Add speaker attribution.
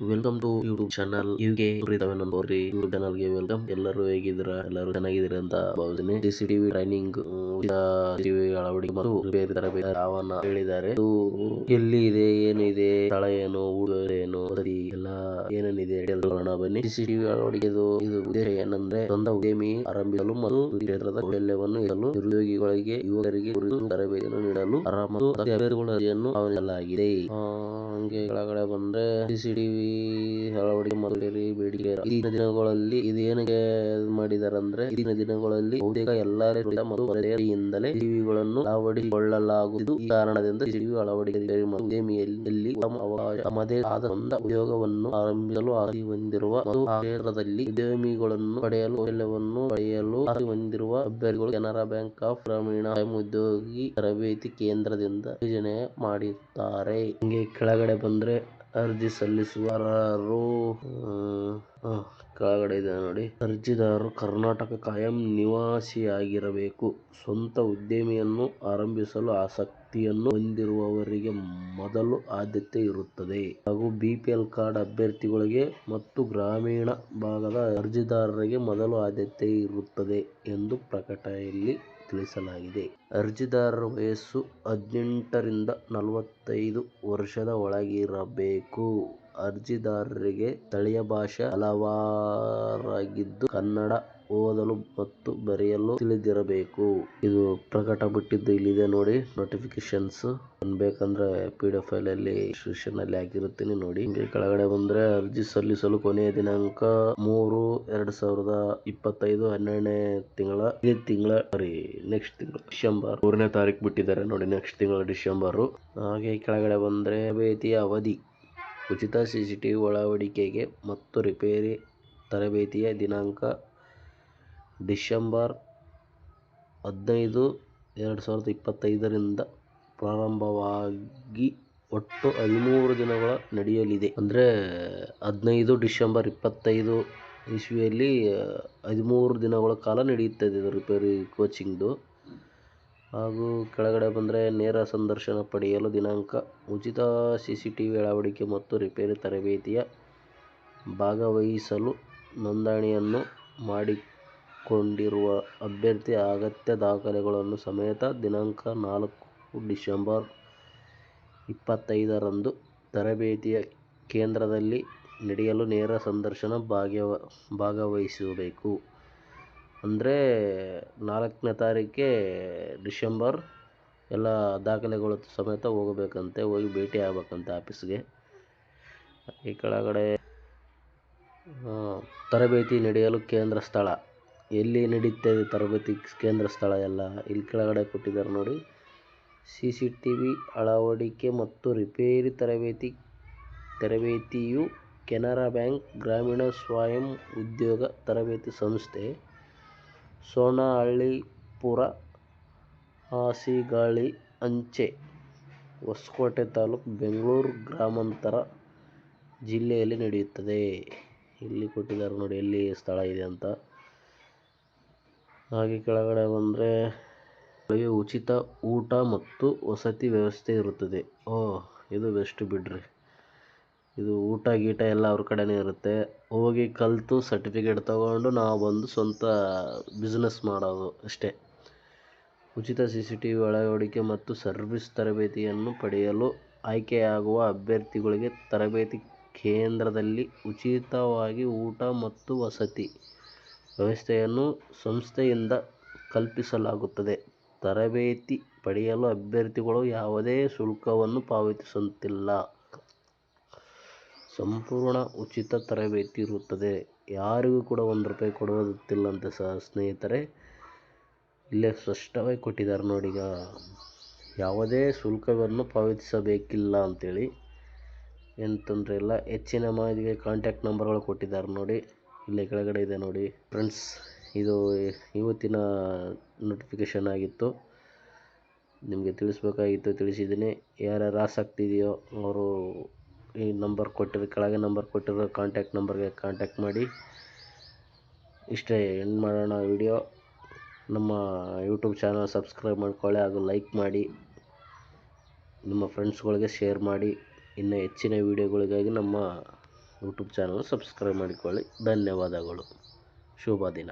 Speaker 1: Welcome to YouTube channel ಯುಗೆ ನಂಬೋರಿ YouTube ಚಾನಲ್ಗೆ welcome ಎಲ್ಲರೂ ಹೇಗಿದ್ರ ಎಲ್ಲರೂ ಚೆನ್ನಾಗಿದ್ದೀರಾ ಅಂತ ಭಾವಿಸಿನಿ C C TV training TV ಅಳವಡಿಕೆ ಮತ್ತು ಬೇರೆ ತರಬೇತಿ ಯಾವನ್ನ ಹೇಳಿದ್ದಾರೆ. ಇದು ಎಲ್ಲಿ ಇದೆ ಏನಿದೆ, ಸ್ಥಳ ಏನು ಏನು ಸರಿ ಎಲ್ಲ ಏನೇನಿದೆ ಹೇಳ್ಕೊಳ್ಳೋಣ ಬನ್ನಿ. ಸಿ ಸಿ ಟಿವಿ ಅಳವಡಿಕೆದು, ಇದು ಉದ್ದೇಶ ಏನಂದ್ರೆ ಸ್ವಂತ ಉದ್ಯಮಿ ಆರಂಭಿಸಲು ಮತ್ತು ಕ್ಷೇತ್ರದ ಕೌಶಲ್ಯವನ್ನು ಇರಲು ನಿರುದ್ಯೋಗಿಗಳಿಗೆ, ಯುವಕರಿಗೆ ಕುರಿತು ತರಬೇತಿಯನ್ನು ನೀಡಲು ಆರಾಮ ಮತ್ತು ಅಭ್ಯರ್ಥಿಗಳ ಅರ್ಜಿಯನ್ನು ಆಹ್ವಾನಿಸಲಾಗಿದೆ. ಹಂಗೆ ಕೆಳಗಡೆ ಬಂದ್ರೆ ಸಿಸಿಟಿವಿ ಅಳವಡಿಕೆ ಮಾಡಿರಿ ಬೇಡಿಕೆ ಇತ್ತೀಚಿನ ದಿನಗಳಲ್ಲಿ ಇದು ಏನಕ್ಕೆ ಮಾಡಿದ್ದಾರೆ ಅಂದ್ರೆ ಇಂದಿನ ದಿನಗಳಲ್ಲಿ ಬಹುತೇಕ ಎಲ್ಲಾ ಮತ್ತು ಅಳವಡಿಸಿಕೊಳ್ಳಲಾಗುವುದು ಟಿವಿಗಳನ್ನು ಅಳವಡಿಸಿಕೊಳ್ಳಲಾಗುತ್ತಿದ್ದು, ಈ ಕಾರಣದಿಂದ ಟಿವಿ ಅಳವಡಿಕೆ ಮತ್ತು ತಮ್ಮದೇ ಆದ ಸ್ವಂತ ಉದ್ಯೋಗವನ್ನು ಆರಂಭಿಸಲು ಆಸಕ್ತಿ ಹೊಂದಿರುವ ಮತ್ತು ಕ್ಷೇತ್ರದಲ್ಲಿ ಉದ್ಯಮಿಗಳನ್ನು ಪಡೆಯಲು ಕೌಶಲ್ಯವನ್ನು ಪಡೆಯಲು ಆಸಕ್ತಿ ಹೊಂದಿರುವ ಅಭ್ಯರ್ಥಿಗಳು ಕೆನರಾ ಬ್ಯಾಂಕ್ ಆಫ್ ಗ್ರಾಮೀಣ ಸ್ವಯಂ ಉದ್ಯೋಗಿ ತರಬೇತಿ ಕೇಂದ್ರದಿಂದ ಯೋಜನೆ ಮಾಡಿದ್ದಾರೆ. ಹಿಂಗೆ ಕೆಳಗಡೆ ಬಂದ್ರೆ ಅರ್ಜಿ ನೋಡಿ. ಅರ್ಜಿದಾರರು ಕರ್ನಾಟಕ ಕಾಯಂ ನಿವಾಸಿಯಾಗಿರಬೇಕು. ಸ್ವಂತ ಉದ್ಯಮಿಯನ್ನು ಆರಂಭಿಸಲು ಆಸಕ್ತಿಯನ್ನು ಹೊಂದಿರುವವರಿಗೆ ಮೊದಲು ಆದ್ಯತೆ ಇರುತ್ತದೆ. ಹಾಗೂ ಬಿಪಿಎಲ್ ಕಾರ್ಡ್ ಅಭ್ಯರ್ಥಿಗಳಿಗೆ ಮತ್ತು ಗ್ರಾಮೀಣ ಭಾಗದ ಅರ್ಜಿದಾರರಿಗೆ ಮೊದಲು ಆದ್ಯತೆ ಇರುತ್ತದೆ ಎಂದು ಪ್ರಕಟಣೆಯಲ್ಲಿ ತಿಳಿಸಲಾಗಿದೆ. ಅರ್ಜಿದಾರರ ವಯಸ್ಸು ಹದಿನೆಂಟರಿಂದ ನಲವತ್ತೈದು ವರ್ಷದ ಒಳಗಿರಬೇಕು. ಅರ್ಜಿದಾರರಿಗೆ ಸ್ಥಳೀಯ ಭಾಷೆ ಹಲವಾರಾಗಿದ್ದು ಕನ್ನಡ ಓದಲು ಮತ್ತು ಬರೆಯಲು ತಿಳಿದಿರಬೇಕು. ಇದು ಪ್ರಕಟ ಬಿಟ್ಟಿದ್ದು ಇಲ್ಲಿದೆ ನೋಡಿ. ನೋಟಿಫಿಕೇಶನ್ಸ್ ಬೇಕಂದ್ರೆ ಪಿ ಡಿ ಎಫ್ ಅಲ್ಲಿ ಡಿಸ್ಕ್ರಿಪ್ಷನ್ ಅಲ್ಲಿ ಹಾಕಿರುತ್ತೀನಿ ನೋಡಿ. ಹಿಂಗೆ ಕೆಳಗಡೆ ಬಂದ್ರೆ ಅರ್ಜಿ ಸಲ್ಲಿಸಲು ಕೊನೆಯ ದಿನಾಂಕ ಮೂರು ಎರಡ್ ಸಾವಿರದ ಇಪ್ಪತ್ತೈದು ಹನ್ನೆರಡನೇ ತಿಂಗಳ ಈ ತಿಂಗಳ ಸಾರಿ ನೆಕ್ಸ್ಟ್ ತಿಂಗಳು ಡಿಸೆಂಬರ್ ಮೂರನೇ ತಾರೀಕು ಬಿಟ್ಟಿದ್ದಾರೆ ನೋಡಿ ನೆಕ್ಸ್ಟ್ ತಿಂಗಳ ಡಿಸೆಂಬರ್. ಹಾಗೆ ಕೆಳಗಡೆ ಬಂದ್ರೆ ತರಬೇತಿಯ ಅವಧಿ, ಉಚಿತ ಸಿಸಿಟಿವಿ ಅಳವಡಿಕೆಗೆ ಮತ್ತು ರಿಪೇರಿ ತರಬೇತಿಯ ದಿನಾಂಕ ಡಿಸೆಂಬರ್ ಹದಿನೈದು ಎರಡು ಸಾವಿರದ ಇಪ್ಪತ್ತೈದರಿಂದ ಪ್ರಾರಂಭವಾಗಿ ಒಟ್ಟು ಹದಿಮೂರು ದಿನಗಳ ನಡೆಯಲಿದೆ. ಅಂದರೆ ಹದಿನೈದು ಡಿಶೆಂಬರ್ ಇಪ್ಪತ್ತೈದು ಇಸ್ವಿಯಲ್ಲಿ ಹದಿಮೂರು ದಿನಗಳ ಕಾಲ ನಡೆಯುತ್ತದೆ ಇದು ರಿಪೇರಿ ಕೋಚಿಂಗ್ದು. ಹಾಗೂ ಕೆಳಗಡೆ ಬಂದರೆ ನೇರ ಸಂದರ್ಶನ ಪಡೆಯಲು ದಿನಾಂಕ, ಉಚಿತ ಸಿ ಸಿ ಟಿ ವಿ ಅಳವಡಿಕೆ ಮತ್ತು ರಿಪೇರಿ ತರಬೇತಿಯ ಭಾಗವಹಿಸಲು ನೋಂದಣಿಯನ್ನು ಮಾಡಿಕೊಂಡಿರುವ ಅಭ್ಯರ್ಥಿ ಅಗತ್ಯ ದಾಖಲೆಗಳನ್ನು ಸಮೇತ ದಿನಾಂಕ ನಾಲ್ಕು ಡಿಸೆಂಬರ್ ಇಪ್ಪತ್ತೈದರಂದು ತರಬೇತಿಯ ಕೇಂದ್ರದಲ್ಲಿ ನಡೆಯಲು ನೇರ ಸಂದರ್ಶನ ಭಾಗವಹಿಸಬೇಕು. ಅಂದರೆ ನಾಲ್ಕನೇ ತಾರೀಕಿಗೆ ಡಿಶೆಂಬರ್ ಎಲ್ಲ ದಾಖಲೆಗಳು ಸಮೇತ ಹೋಗಬೇಕಂತೆ, ಹೋಗಿ ಭೇಟಿ ಆಗಬೇಕಂತೆ ಆಫೀಸ್ಗೆ. ಈ ಕೆಳಗಡೆ ತರಬೇತಿ ನಡೆಯಲು ಕೇಂದ್ರ ಸ್ಥಳ. ಎಲ್ಲಿ ನಡೀತದೆ ತರಬೇತಿ ಕೇಂದ್ರ ಸ್ಥಳ ಎಲ್ಲ? ಇಲ್ಲಿ ಕೆಳಗಡೆ ಕೊಟ್ಟಿದ್ದಾರೆ ನೋಡಿ. ಸಿ ಸಿ ಟಿ ವಿ ಅಳವಡಿಕೆ ಮತ್ತು ರಿಪೇರಿ ತರಬೇತಿ, ತರಬೇತಿಯು ಕೆನರಾ ಬ್ಯಾಂಕ್ ಗ್ರಾಮೀಣ ಸ್ವಯಂ ಉದ್ಯೋಗ ತರಬೇತಿ ಸಂಸ್ಥೆ, ಸೋನಹಳ್ಳಿಪುರ ಹಾಸಿಗಾಳಿ ಅಂಚೆ, ಹೊಸಕೋಟೆ ತಾಲೂಕು ಬೆಂಗಳೂರು ಗ್ರಾಮಾಂತರ ಜಿಲ್ಲೆಯಲ್ಲಿ ನಡೆಯುತ್ತದೆ. ಇಲ್ಲಿ ಕೊಟ್ಟಿದ್ದಾರೆ ನೋಡಿ ಎಲ್ಲಿ ಸ್ಥಳ ಇದೆ ಅಂತ. ಹಾಗೆ ಕೆಳಗಡೆ ಬಂದರೆ ಉಚಿತ ಊಟ ಮತ್ತು ವಸತಿ ವ್ಯವಸ್ಥೆ ಇರುತ್ತದೆ. ಓ ಇದು ಬೆಸ್ಟ್ ಬಿಡ್ರಿ. ಇದು ಊಟ ಗೀಟ ಎಲ್ಲ ಅವ್ರ ಕಡೆನೇ ಇರುತ್ತೆ. ಹೋಗಿ ಕಲಿತು ಸರ್ಟಿಫಿಕೇಟ್ ತಗೊಂಡು ನಾವು ಬಂದು ಸ್ವಂತ ಬಿಸ್ನೆಸ್ ಮಾಡೋದು ಅಷ್ಟೇ. ಉಚಿತ ಸಿ ಸಿ ಟಿ ವಿ ಅಳವಡಿಕೆ ಮತ್ತು ಸರ್ವಿಸ್ ತರಬೇತಿಯನ್ನು ಪಡೆಯಲು ಆಯ್ಕೆಯಾಗುವ ಅಭ್ಯರ್ಥಿಗಳಿಗೆ ತರಬೇತಿ ಕೇಂದ್ರದಲ್ಲಿ ಉಚಿತವಾಗಿ ಊಟ ಮತ್ತು ವಸತಿ ವ್ಯವಸ್ಥೆಯನ್ನು ಸಂಸ್ಥೆಯಿಂದ ಕಲ್ಪಿಸಲಾಗುತ್ತದೆ. ತರಬೇತಿ ಪಡೆಯಲು ಅಭ್ಯರ್ಥಿಗಳು ಯಾವುದೇ ಶುಲ್ಕವನ್ನು ಪಾವತಿಸುವಂತಿಲ್ಲ. ಸಂಪೂರ್ಣ ಉಚಿತ ತರಬೇತಿ ಇರುತ್ತದೆ. ಯಾರಿಗೂ ಕೂಡ ಒಂದು ರೂಪಾಯಿ ಕೊಡುವುದಿಲ್ಲಂತೆ ಸಹ ಸ್ನೇಹಿತರೆ. ಇಲ್ಲೇ ಸ್ಪಷ್ಟವಾಗಿ ಕೊಟ್ಟಿದ್ದಾರೆ ನೋಡಿ ಈಗ. ಯಾವುದೇ ಶುಲ್ಕವನ್ನು ಪಾವತಿಸಬೇಕಿಲ್ಲ ಅಂತೇಳಿ. ಏನು ತೊಂದರೆ ಇಲ್ಲ. ಹೆಚ್ಚಿನ ಮಾಹಿತಿಗೆ ಕಾಂಟ್ಯಾಕ್ಟ್ ನಂಬರ್ಗಳು ಕೊಟ್ಟಿದ್ದಾರೆ ನೋಡಿ. ಇಲ್ಲೇ ಕೆಳಗಡೆ ಇದೆ ನೋಡಿ ಫ್ರೆಂಡ್ಸ್. ಇದು ಇವತ್ತಿನ ನೋಟಿಫಿಕೇಷನ್ ಆಗಿತ್ತು. ನಿಮಗೆ ತಿಳಿಸ್ಬೇಕಾಗಿತ್ತು, ತಿಳಿಸಿದ್ದೀನಿ. ಯಾರ್ಯಾರು ಆಸಕ್ತಿ ಇದೆಯೋ ಅವರು ಈ ನಂಬರ್ ಕೊಟ್ಟಿರೋ, ಕೆಳಗೆ ನಂಬರ್ ಕೊಟ್ಟಿರೋ ಕಾಂಟ್ಯಾಕ್ಟ್ ನಂಬರ್ಗೆ ಕಾಂಟ್ಯಾಕ್ಟ್ ಮಾಡಿ. ಇಷ್ಟೇ ಎಂಡ್ ಮಾಡೋಣ ವಿಡಿಯೋ ನಮ್ಮ ಯೂಟ್ಯೂಬ್ ಚಾನಲ್ ಸಬ್ಸ್ಕ್ರೈಬ್ ಮಾಡ್ಕೊಳ್ಳಿ ಹಾಗೂ ಲೈಕ್ ಮಾಡಿ. ನಿಮ್ಮ ಫ್ರೆಂಡ್ಸ್ಗಳಿಗೆ ಶೇರ್ ಮಾಡಿ. ಇನ್ನು ಹೆಚ್ಚಿನ ವೀಡಿಯೋಗಳಿಗಾಗಿ ನಮ್ಮ ಯೂಟ್ಯೂಬ್ ಚಾನಲ್ ಸಬ್ಸ್ಕ್ರೈಬ್ ಮಾಡಿಕೊಳ್ಳಿ. ಧನ್ಯವಾದಗಳು. ಶುಭ ದಿನ.